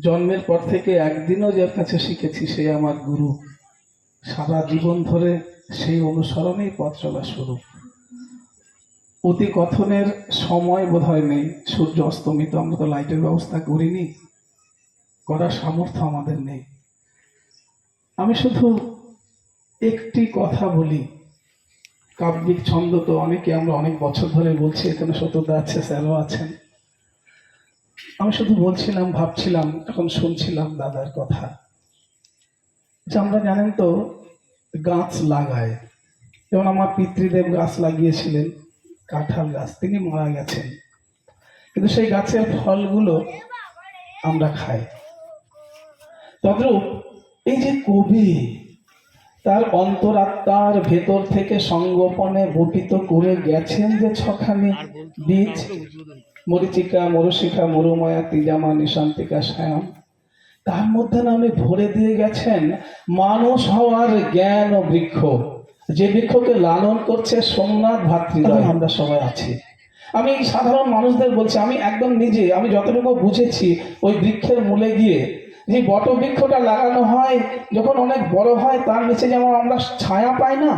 জন্মের পর থেকে একদিনও যার কাছে শিখেছি, সে আমার গুরু। সারা জীবন ধরে সেই অনুসরণেই পথ চলা শুরু। অতি কথনের সময় বোধ হয় নেই। সূর্য অস্তমিত, আমরা তো লাইটের ব্যবস্থা করিনি। করার সামর্থ্য আমাদের নেই। আমি শুধু একটি কথা বলি। কাব্যিক ছন্দ তো অনেকে আমরা অনেক বছর ধরে বলছি, এখানে সত্যতা আছে, স্যারও আছেন। আমি শুধু বলছিলাম, ভাবছিলাম, এখন শুনছিলাম দাদার কথা। যে আমরা জানেন তো, গাছ লাগায়। যেমন আমার পিতৃদেব গাছ লাগিয়েছিলেন, কাঁঠাল গাছ, তিনি মারা গেছেন। কিন্তু সেই গাছের ফলগুলো আমরা খাই। তদ্রূপ, এই যে কবি তার অন্তরাত্মার ভেতর থেকে সঙ্গোপনে বপিত করে গেছেন যে ছখানি বীজ। মরিচিকা মরুশিখা মরুময়া তিজামা নিশান্তিকা সায়ন তার মধ্যে না উনি ভরে দিয়ে গেছেন মানুষ হওয়ার জ্ঞান ও বৃক্ষ। যে বৃক্ষকে লালন করছে সোমনাথ ভাতৃদ্বয়। আমরা সবাই আছি। আমি সাধারণ মানুষদের বলছি আমি একদম নিজে আমি যতটুকু বুঝেছি ওই বৃক্ষের মূলে গিয়ে যে বট বৃক্ষটা লাগানো হয়, যখন অনেক বড় হয়, তার নিচে যেমন আমরা ছায়া পাই না,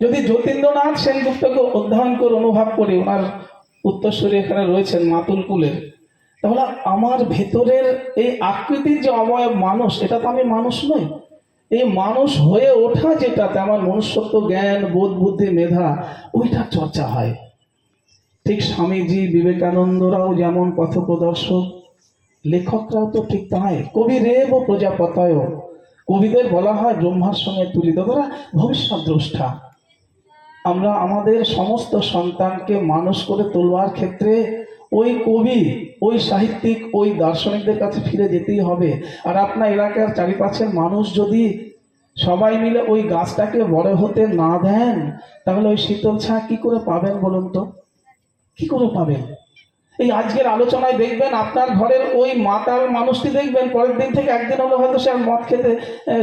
যদি যতীন্দ্রনাথ সেনগুপ্তকে অধ্যয়ন করে অনুভব করি, ওনার উত্তরসূরি এখানে রয়েছেন মাতুল কুলের তাহলে আমার ভেতরের এই আকৃতির যে অবয়ব মানুষ, এটা তো আমি মানুষ নই, এই মানুষ হয়ে ওঠা যেটাতে আমার মনুষ্যত্ব, জ্ঞান, বোধ, বুদ্ধি, মেধা ওইটা চর্চা হয়। ঠিক স্বামীজি বিবেকানন্দরাও যেমন পথপ্রদর্শক লেখকরাও তো ঠিক তাই। কবি রেব প্রজাপতয় কবিদের বলা হয় ব্রহ্মার সঙ্গে তুলিত তারা ভবিষ্যৎ দ্রষ্টা আমরা আমাদের সমস্ত সন্তানকে মানুষ করে তোলবার ক্ষেত্রে ওই কবি, ওই সাহিত্যিক, ওই দার্শনিকদের কাছে ফিরে যেতেই হবে। আর আপনার এলাকার চারিপাশের মানুষ যদি সবাই মিলে ওই গাছটাকে বড় হতে না দেন, তাহলে ওই শীতল ছা কি করে পাবেন বলুন তো? কি করে পাবেন? এই আজকের আলোচনায় দেখবেন আপনার ঘরের ওই মাতাল মানুষটি দেখবেন, পরের দিন থেকে একদিন হলে হয়তো সে আর মদ খেতে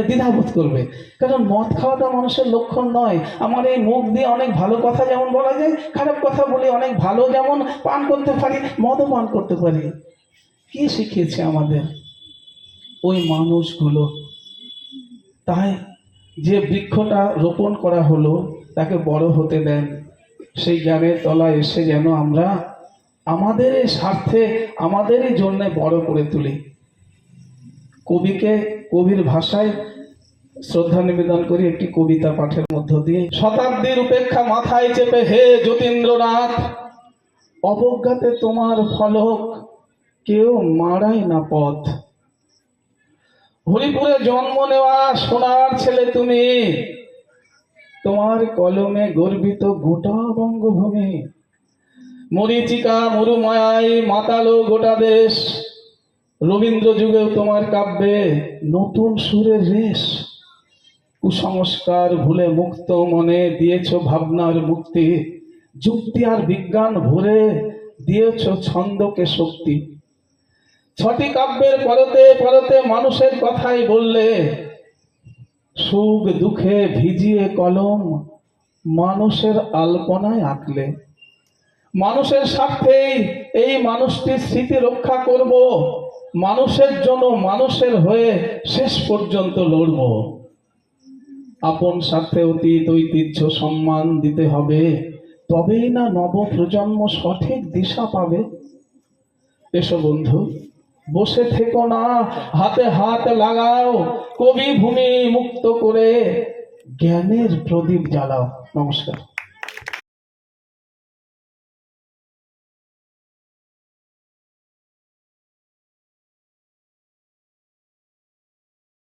দ্বিধাবোধ করবে। কারণ মদ খাওয়াটা মানুষের লক্ষণ নয়। আমার এই মুখ দিয়ে অনেক ভালো কথা যেমন বলা যায়, খারাপ কথা বলি অনেক ভালো যেমন পান করতে পারি, মদও পান করতে পারি। কি শিখিয়েছে আমাদের? ওই মানুষগুলো। তাই যে বৃক্ষটা রোপণ করা হলো, তাকে বড় হতে দেন। সেই জ্ঞানের তলায় এসে যেন আমরা আমাদের স্বার্থে, আমাদেরই জন্য বড় করে তুলি। কবিকে কবির ভাষায় শ্রদ্ধা নিবেদন করি, একটি কবিতা পাঠের মধ্য দিয়ে। শতাব্দীর উপেক্ষা মাথায় চেপে, হে যতীন্দ্রনাথ, অবজ্ঞাতে তোমার ফলক কেউ মারাই না পথ। হরিপুরে জন্ম নেওয়া সোনার ছেলে তুমি, তোমার কলমে গর্বিত গোটা বঙ্গভূমি। মরিচিকা মরুমায়াই মাতালো গোটা দেশ। রবীন্দ্র যুগেও তোমার কাব্যে নতুন সুরের রেশ। কুসংস্কার ভুলে মুক্ত মনে দিয়েছ ভাবনার মুক্তি। যুক্তি আর বিজ্ঞান ভরে দিয়েছ ছন্দকে শক্তি। ছটি কাব্যের পরতে পরতে মানুষের কথাই বললে, সুখ দুঃখে ভিজিয়ে কলম মানুষের আলপনায় আঁকলে। মানুষের স্বার্থেই এই মানুষটির স্মৃতি রক্ষা করব। মানুষের জন্য মানুষের হয়ে শেষ পর্যন্ত লড়ব। আপন স্বার্থে অতীত, ঐতিহ্য সম্মান দিতে হবে। তবেই না নব প্রজন্ম সঠিক দিশা পাবে। এসো বন্ধু, বসে থেকো না, হাতে হাত লাগাও কবি ভূমি মুক্ত করে জ্ঞানের প্রদীপ জ্বালাও। নমস্কার।